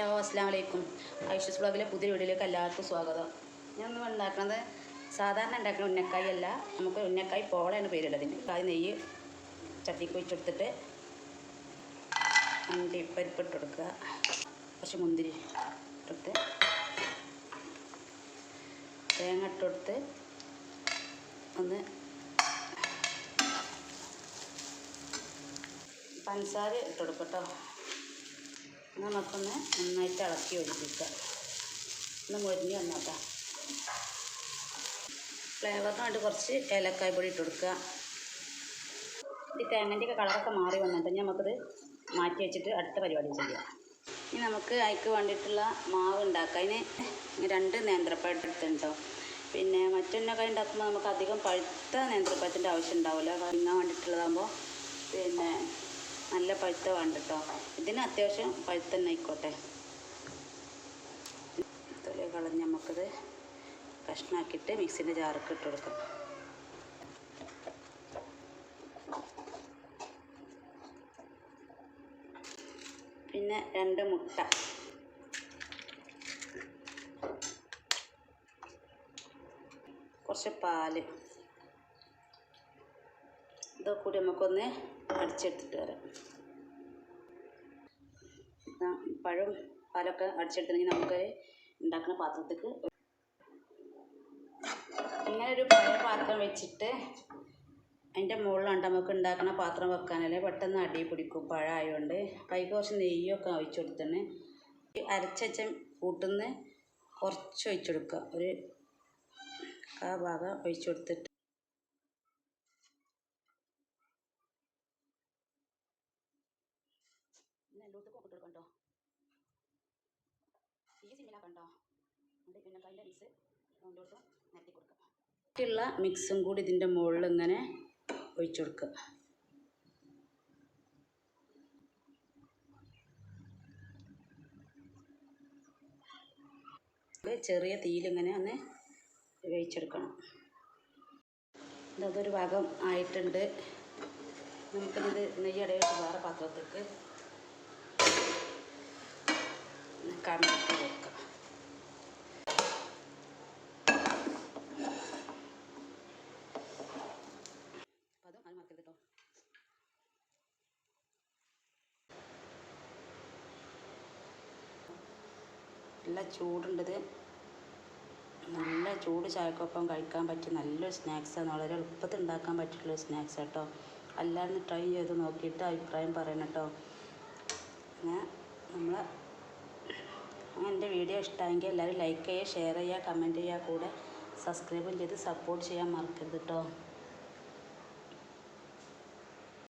Hello അസ്സാം വലൈക്കും ഐഷസ് ബ്ലോഗിലെ പുതിയ വീഡിയോയിലേക്ക് എല്ലാവർക്കും സ്വാഗതം. ഞാൻ ഇന്ന് ഉണ്ടാക്കുന്നത് സാധാരണ ഉണ്ടാക്കുന്ന ഉന്നക്കായി അല്ല നമുക്ക് ഉന്നക്കായി പോളയാണ് പേരുള്ളതിന് കായ് നെയ്യ് ചട്ടിക്ക് ഒഴിച്ചെടുത്തിട്ട് അണ്ടിപ്പരിപ്പ് ഇട്ട് കൊടുക്കുക. കുറച്ച് മുന്തിരി ഇട്ടിട്ട് തേങ്ങ ഇട്ട് ഒന്ന് പഞ്ചസാര ഇട്ട് കൊടുക്കും കേട്ടോ. നമുക്കൊന്ന് നന്നായിട്ട് ഇളക്കി ഒഴിപ്പിക്കുക. ഒന്ന് മുരിഞ്ഞ് വന്നോട്ടെ. ഫ്ലേവറിനായിട്ട് കുറച്ച് ഏലക്കായ പൊടി ഇട്ട് കൊടുക്കുക. ഈ തേങ്ങന്റെ ഒക്കെ കളറൊക്കെ മാറി വന്നിട്ട് നമുക്കത് മാറ്റി വെച്ചിട്ട് അടുത്ത പരിപാടി ചെയ്യാം. ഇനി നമുക്ക് അതിക്ക് വേണ്ടിയിട്ടുള്ള മാവ് ഉണ്ടാക്കാം. അതിന് രണ്ട് നേന്ത്രപ്പഴം എടുത്തിട്ടുണ്ടോ പിന്നെ മറ്റൊന്നൊക്കെ ഉണ്ടാക്കുമ്പോൾ നമുക്ക് അധികം പഴുത്ത നേന്ത്രപ്പഴത്തിന്റെ ആവശ്യം ഉണ്ടാവില്ല. തിന്നാൻ വേണ്ടിയിട്ടുള്ളതാകുമ്പോൾ പിന്നെ നല്ല പഴുത്ത വേണ്ട കേട്ടോ ഇതിന് അത്യാവശ്യം പഴുത്ത തന്നെ ആയിക്കോട്ടെ. തൊലി കളഞ്ഞ് നമുക്കത് കഷ്ണാക്കിയിട്ട് മിക്സിന്റെ ജാറൊക്കെ ഇട്ട് കൊടുക്കാം. പിന്നെ രണ്ട് മുട്ട. കുറച്ച് പാൽ. ഇതൊക്കെ കൂടി നമുക്കൊന്ന് അടിച്ചെടുത്തിട്ട് വരാം. പഴം പാലൊക്കെ അടിച്ചെടുത്തിട്ടുണ്ടെങ്കിൽ നമുക്ക് ഉണ്ടാക്കുന്ന പാത്രത്തേക്ക് ഇങ്ങനെ ഒരു പഴയ പാത്രം വെച്ചിട്ട് അതിന്റെ മുകളിലുണ്ട് നമുക്ക് ഉണ്ടാക്കുന്ന പാത്രം വെക്കാനല്ലേ പെട്ടെന്ന് അടി പിടിക്കും പഴമായതുകൊണ്ട് കൈക്ക് കുറച്ച് നെയ്യൊക്കെ ഒഴിച്ചു കൊടുത്തിന് അരച്ചച്ച കൂട്ടുന്ന കുറച്ച് ഒഴിച്ചു കൊടുക്കുക. ഒരു ആ ഭാഗം ഒഴിച്ചു കൊടുത്തിട്ട് പിന്നെ എല്ലായിടത്തും ഇട്ട് കൊടുക്കണ്ടോ ഈ സിമ്മിലാക്കണ്ടോ എന്നിട്ട് പിന്നെ കൈന്റെ മിക്സ് രണ്ടോട്ടും നിരത്തി കൊടുക്കുക. മറ്റുള്ള മിക്സും കൂടി ഇതിന്റെ മുകളിൽ ഇങ്ങനെ ഒഴിച്ചു കൊടുക്കുക. ചെറിയ തീയിലിങ്ങനെ ഒന്ന് വേവിച്ചെടുക്കണം. അതൊരു ഭാഗം ആയിട്ടുണ്ട്. നമുക്കിത് നെയ്യടയിട്ട് വേറെ പാത്രത്തേക്ക് അത് മറക്കരുത് കേട്ടോ നല്ല ചൂടുണ്ടത് നല്ല ചൂട് ചായക്കൊപ്പം കഴിക്കാൻ പറ്റിയ നല്ലൊരു സ്നാക്സാണ് വളരെ എളുപ്പത്തിൽ ഉണ്ടാക്കാൻ പറ്റിയിട്ടുള്ള സ്നാക്സ് കേട്ടോ എല്ലാവരും ട്രൈ ചെയ്ത് നോക്കിയിട്ട് അഭിപ്രായം പറയണം കേട്ടോ. അങ്ങനെ നമ്മൾ എന്റെ വീഡിയോ ഇഷ്ടമായെങ്കിൽ എല്ലാവരും ലൈക്ക് ചെയ്യുക ഷെയർ ചെയ്യുക കമന്റ് ചെയ്യുക കൂടെ സബ്സ്ക്രൈബും ചെയ്ത് സപ്പോർട്ട് ചെയ്യാൻ മറക്കരുത് കേട്ടോ